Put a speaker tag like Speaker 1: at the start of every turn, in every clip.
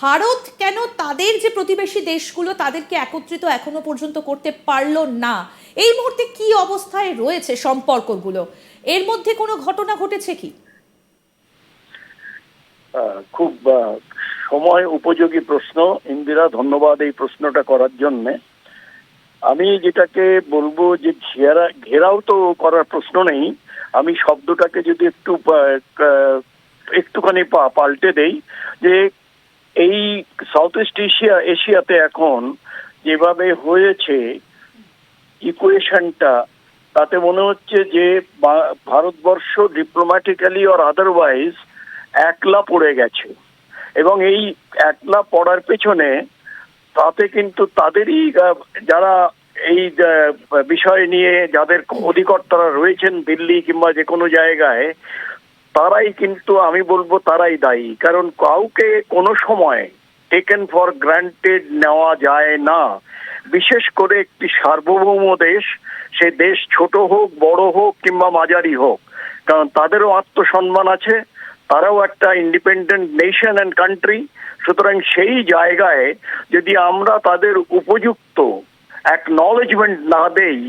Speaker 1: ভারত কেন তাদের যে প্রতিবেশী দেশগুলো তাদেরকে একত্রিত এখনও পর্যন্ত করতে পারল না? এই মুহূর্তে কি অবস্থায় রয়েছে সম্পর্কগুলো? এর মধ্যে কোনো ঘটনা ঘটেছে কি?
Speaker 2: খুব সময় উপযোগী প্রশ্ন। ইন্দিরা, ধন্যবাদ এই প্রশ্নটা করার জন্য। আমি যেটাকে বলব যে ঘেরা, ঘেরাও তো করার প্রশ্ন নেই। আমি শব্দটাকে যদি একটু একটুখানি পাল্টে দেই যে এই সাউথ ইস্ট এশিয়া এশিয়াতে এখন যেভাবে হয়েছে ইকুয়েশনটা তাতে মনে হচ্ছে যে ভারতবর্ষ ডিপ্লোম্যাটিক্যালি অর আদারওয়াইজ একলা পড়ে গেছে। এবং এই একলা পড়ার পেছনে তাতে কিন্তু তাদেরই, যারা এই বিষয় নিয়ে যাদের অধিকর্তারা রয়েছেন দিল্লি কিংবা যে কোনো জায়গায় তারাই কিন্তু আমি বলব তারাই দায়ী। কারণ কাউকে কোনো সময় টেকেন ফর গ্রান্টেড নেওয়া যায় না। বিশেষ করে একটি সার্বভৌম দেশ, সে দেশ ছোট হোক, বড় হোক, কিংবা মাঝারি হোক। কারণ তাদেরও আত্মসম্মান আছে, তারাও একটা ইন্ডিপেন্ডেন্ট নেশন অ্যান্ড কান্ট্রি সুতরাং সেই জায়গায় যদি আমরা তাদের উপযুক্ত অ্যাকনলেজমেন্ট না দেই,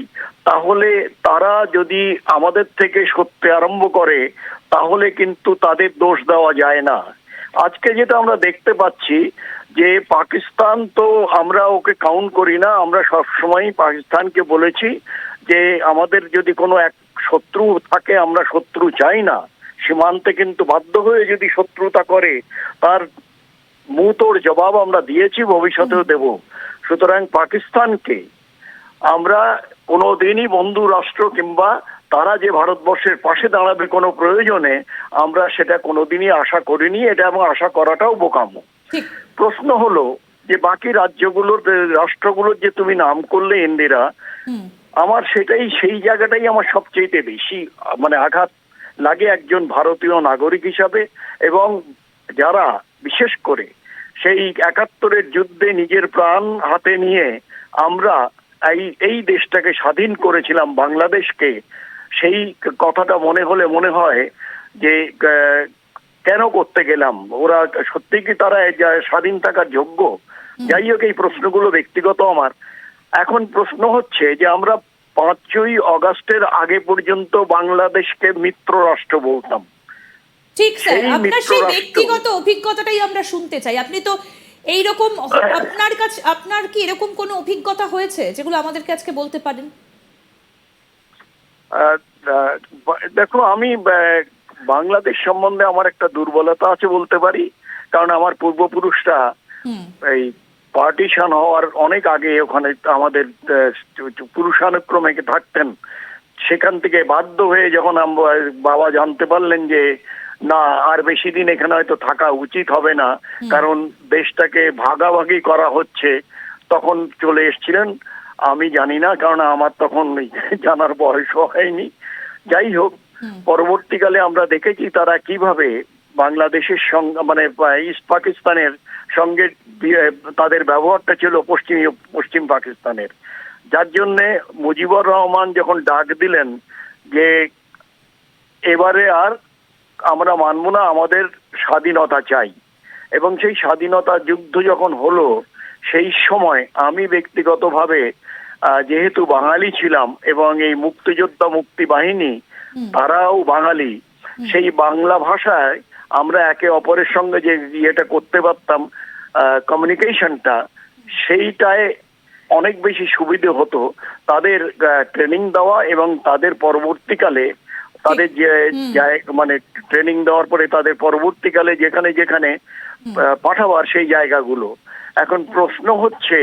Speaker 2: তাহলে তারা যদি আমাদের থেকে সত্যি আরম্ভ করে, তাহলে কিন্তু তাদের দোষ দেওয়া যায় না। আজকে যেটা আমরা দেখতে পাচ্ছি, যে পাকিস্তান তো আমরা ওকে কাউন্ট করি না, আমরা সবসময় পাকিস্তানকে বলেছি যে আমাদের যদি কোনো এক শত্রু থাকে, আমরা শত্রু চাই না। সীমান্তে কিন্তু বাধ্য হয়ে যদি শত্রুতা করে, তার মুতোর জবাব আমরা দিয়েছি, ভবিষ্যতেও দেব। সুতরাং পাকিস্তানকে আমরা কোনোদিনই বন্ধু রাষ্ট্র কিংবা তারা যে ভারতবর্ষের পাশে দাঁড়াবে কোনো প্রয়োজনে আমরা সেটা কোনোদিনই আশা করিনি। এটা এবং আশা করাটাও বোকামো। প্রশ্ন হলো যে বাকি রাজ্যগুলোর রাষ্ট্রগুলোর যে তুমি নাম করলে ইন্দিরা আমার সেটাই সেই জায়গাটাই আমার সবচেয়ে বেশি মানে আঘাত লাগে একজন ভারতীয় নাগরিক হিসাবে এবং যারা বিশেষ করে সেই একাত্তরের যুদ্ধে নিজের প্রাণ হাতে নিয়ে আমরা এই এই দেশটাকে স্বাধীন করেছিলাম বাংলাদেশকে। সেই কথাটা মনে হলে মনে হয় যে কেন করতে গেলাম? ওরা সত্যি কি তারা এই যা- স্বাধীন থাকার যোগ্য? যাই হোক এই প্রশ্নগুলো ব্যক্তিগত আমার। এখন প্রশ্ন হচ্ছে যে আমরা পাঁচই অগাস্টের আগে পর্যন্ত বাংলাদেশকে মিত্র রাষ্ট্র বলতাম।
Speaker 1: ঠিক স্যার আপনার সেই ব্যক্তিগত অভিজ্ঞতাটাই আমরা শুনতে চাই। আপনি তো এইরকম আপনার কাছে আপনার কি এরকম কোনো অভিজ্ঞতা হয়েছে যেগুলো আমাদেরকে আজকে বলতে পারেন?
Speaker 2: দেখো আমি বাংলাদেশ সম্বন্ধে আমার একটা দুর্বলতা আছে বলতে পারি। কারণ আমার পূর্বপুরুষরা এই পার্টিশন হওয়ার অনেক আগে ওখানে আমাদের পুরুষানুক্রমে থাকতেন। সেখান থেকে বাধ্য হয়ে যখন বাবা জানতে পারলেন যে না আর বেশি দিন এখানে হয়তো থাকা উচিত হবে না। কারণ দেশটাকে ভাগাভাগি করা হচ্ছে। তখন চলে এসেছিলেন আমি জানি না কারণ আমার তখন জানার বয়সও হয়নি। যাই হোক পরবর্তীকালে আমরা দেখেছি তারা কীভাবে বাংলাদেশের সঙ্গে মানে ইস্ট পাকিস্তানের সঙ্গে তাদের ব্যবহারটা ছিল পশ্চিম পশ্চিম পাকিস্তানের। যার জন্যে মুজিবুর রহমান যখন ডাক দিলেন যে এবারে আর আমরা মানব না আমাদের স্বাধীনতা চাই। এবং সেই স্বাধীনতা যুদ্ধ যখন হলো সেই সময় আমি ব্যক্তিগতভাবে যেহেতু বাঙালি ছিলাম এবং এই মুক্তিযোদ্ধা মুক্তি বাহিনী তারাও বাঙালি সেই বাংলা ভাষায় আমরা একে অপরের সঙ্গে যে ইয়েটা করতে পারতাম কমিউনিকেশনটা সেইটায় অনেক বেশি সুবিধে হতো। তাদের ট্রেনিং দেওয়া এবং তাদের পরবর্তীকালে তাদের যে মানে ট্রেনিং দেওয়ার পরে তাদের পরবর্তীকালে যেখানে যেখানে পাঠাবার সেই জায়গাগুলো। এখন প্রশ্ন হচ্ছে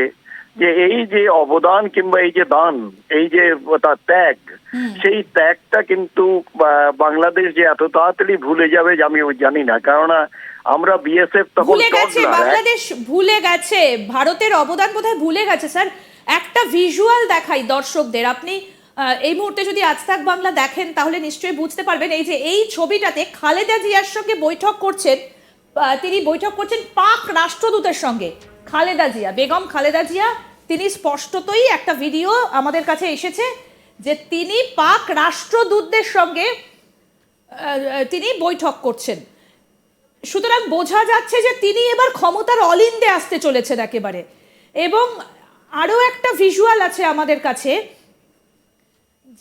Speaker 2: যে এই যে অবদান কিংবা এই যে দান এই যে তার ত্যাগ সেই ত্যাগটা কিন্তু বাংলাদেশ যে এত তাড়াতাড়ি ভুলে যাবে যে আমি জানি না। কেননা আমরা বিএসএফ তখন
Speaker 1: ভুলে গেছে বাংলাদেশ ভুলে গেছে। ভারতের অবদান বোধহয় ভুলে গেছে স্যার। একটা ভিজুয়াল দেখাই দর্শকদের। আপনি এই মুহূর্তে যদি আজ তাক বাংলা দেখেন, তাহলে নিশ্চয়ই বুঝতে পারবেন এই যে এই ছবিটাতে খালেদা জিয়ার সঙ্গে বৈঠক করছেন তিনি বৈঠক করছেন পাক রাষ্ট্রদূতের সঙ্গে, খালেদা জিয়া, বেগম খালেদা জিয়া। তিনি স্পষ্টতই একটা ভিডিও আমাদের কাছে এসেছে যে তিনি পাক রাষ্ট্রদূতদের সঙ্গে তিনি বৈঠক করছেন। সুতরাং বোঝা যাচ্ছে যে তিনি এবার ক্ষমতার অলিন্দে আসতে চলেছেন একেবারে। এবং আরও একটা ভিজুয়াল আছে আমাদের কাছে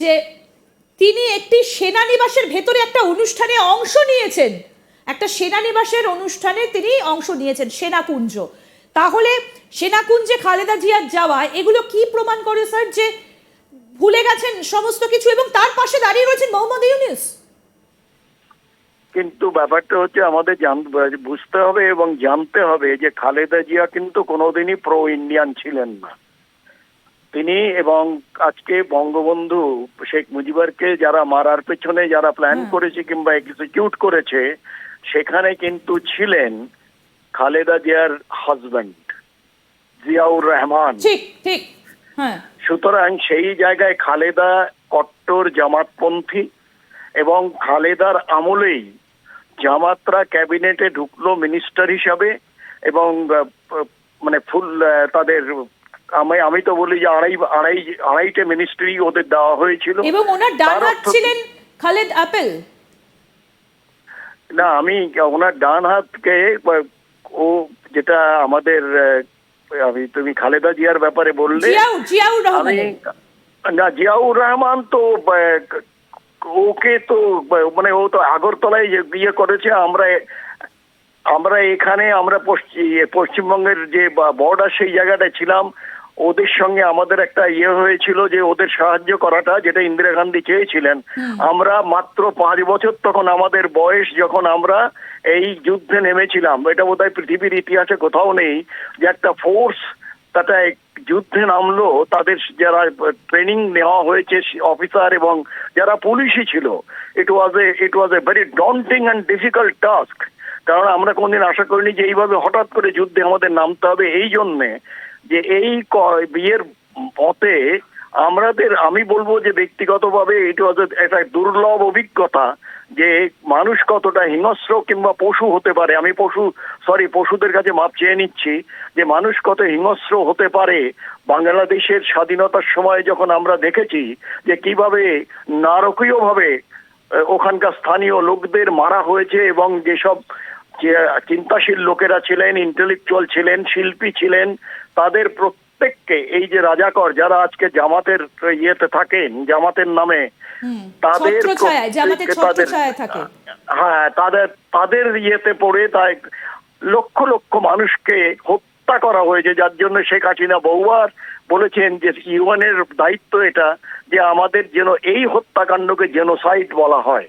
Speaker 1: যে তিনি একটি সেনানিবাসের ভেতরে একটা অনুষ্ঠানে অংশ নিয়েছেন। একটা সেনানিবাসের অনুষ্ঠানে তিনি অংশ নিয়েছেন, সেনাকুঞ্জ। তাহলে সেনাকুঞ্জে খালেদা জিয়ার যাওয়া, এগুলো কি প্রমাণ করে, স্যার, যে ভুলে গেছেন সমস্ত কিছু এবং তার পাশে দাঁড়িয়ে রয়েছেন মোহাম্মদ ইউনুস?
Speaker 2: কিন্তু ব্যাপারটা হচ্ছে আমাদের বুঝতে হবে এবং জানতে হবে যে খালেদা জিয়া কিন্তু কোনোদিনই প্রো ইন্ডিয়ান ছিলেন না। তিনি এবং আজকে বঙ্গবন্ধু শেখ মুজিবরকে যারা মারার পেছনে যারা প্ল্যান। করেছে কিংবা এক্সিকিউট করেছে সেখানে কিন্তু ছিলেন খালেদা জিয়ার হাজব্যান্ড জিয়াউর রহমান
Speaker 1: ঠিক ঠিক হ্যাঁ
Speaker 2: সুতরাং সেই জায়গায় খালেদা কট্টর জামাতপন্থী এবং খালেদার আমলেই জামাতরা ক্যাবিনেটে ঢুকলো মিনিস্টার হিসাবে এবং মানে ফুল তাদের আমি আমি তো বলি যে আড়াই আড়াই আড়াইটে মিনিস্ট্রি ওদের দেওয়া হয়েছিল।
Speaker 1: এবং ওনার ডান হাত ছিলেন খালেদ আপেল।
Speaker 2: না আমি ওনার ডান হাতকে ও যেটা আমাদের আমি তুমি খালেদা জিয়ার ব্যাপারে বললে আমি না জিয়াউর রহমান তো ওকে তো মানে ও তো আগরতলায় যে বিয়ে করেছে আমরা আমরা এখানে আমরা পশ্চিম পশ্চিমবঙ্গের যে বর্ডার সেই জায়গাটায় ছিলাম। ওদের সঙ্গে আমাদের একটা ইয়ে হয়েছিল যে ওদের সাহায্য করাটা যেটা ইন্দিরা গান্ধী চেয়েছিলেন। আমরা মাত্র পাঁচ বছর তখন আমাদের বয়স যখন আমরা এই যুদ্ধে নেমেছিলাম এটা বোধহয় পৃথিবীর ইতিহাসে কোথাও নেই যে একটা ফোর্স তাটা যুদ্ধে নামলো তাদের যারা ট্রেনিং নেওয়া হয়েছে অফিসার এবং যারা পুলিশই ছিল it was a it was a very daunting and difficult task কারণ আমরা কোনদিন আশা করিনি যে এইভাবে হঠাৎ করে যুদ্ধে আমাদের নামতে হবে এই জন্যে যে এই বিয়ের পথে আমাদের, আমি বলব যে ব্যক্তিগতভাবে এটা একটা দুর্লভ অভিজ্ঞতা যে মানুষ কতটা হিংস্র কিংবা পশু হতে পারে। আমি পশু সরি পশুদের কাছে মাপ চেয়ে নিচ্ছি যে মানুষ কত হিংস্র হতে পারে। বাংলাদেশের স্বাধীনতার সময় যখন আমরা দেখেছি যে কীভাবে নারকীয়ভাবে ওখানকার স্থানীয় লোকদের মারা হয়েছে এবং যেসব চিন্তাশীল লোকেরা ছিলেন ইন্টেলেকচুয়াল ছিলেন, শিল্পী ছিলেন তাদের প্রত্যেককে এই যে রাজাকর যারা আজকে জামাতের ইয়েতে থাকেন জামাতের নামে তাদের তাদের- হ্যাঁ তাদের তাদের ইয়েতে পড়ে তাই লক্ষ লক্ষ মানুষকে হত্যা করা হয়েছে যার জন্য শেখ হাসিনা বহুবার বলেছেন যে ইউএনের দায়িত্ব এটা যে আমাদের যেন এই হত্যাকাণ্ডকে জেনোসাইড বলা হয়।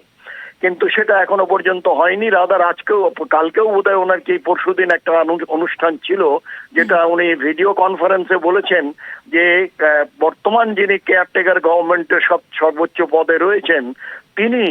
Speaker 2: কিন্তু সেটা এখনও পর্যন্ত হয়নি। রাদার আজকেও, কালকেও বোধহয় ওনার কি পরশুদিন একটা অনুষ্ঠান ছিল, যেটা উনি ভিডিও কনফারেন্সে বলেছেন যে বর্তমান যিনি কেয়ারটেকার গভর্নমেন্টের সব, সর্বোচ্চ পদে রয়েছেন, তিনি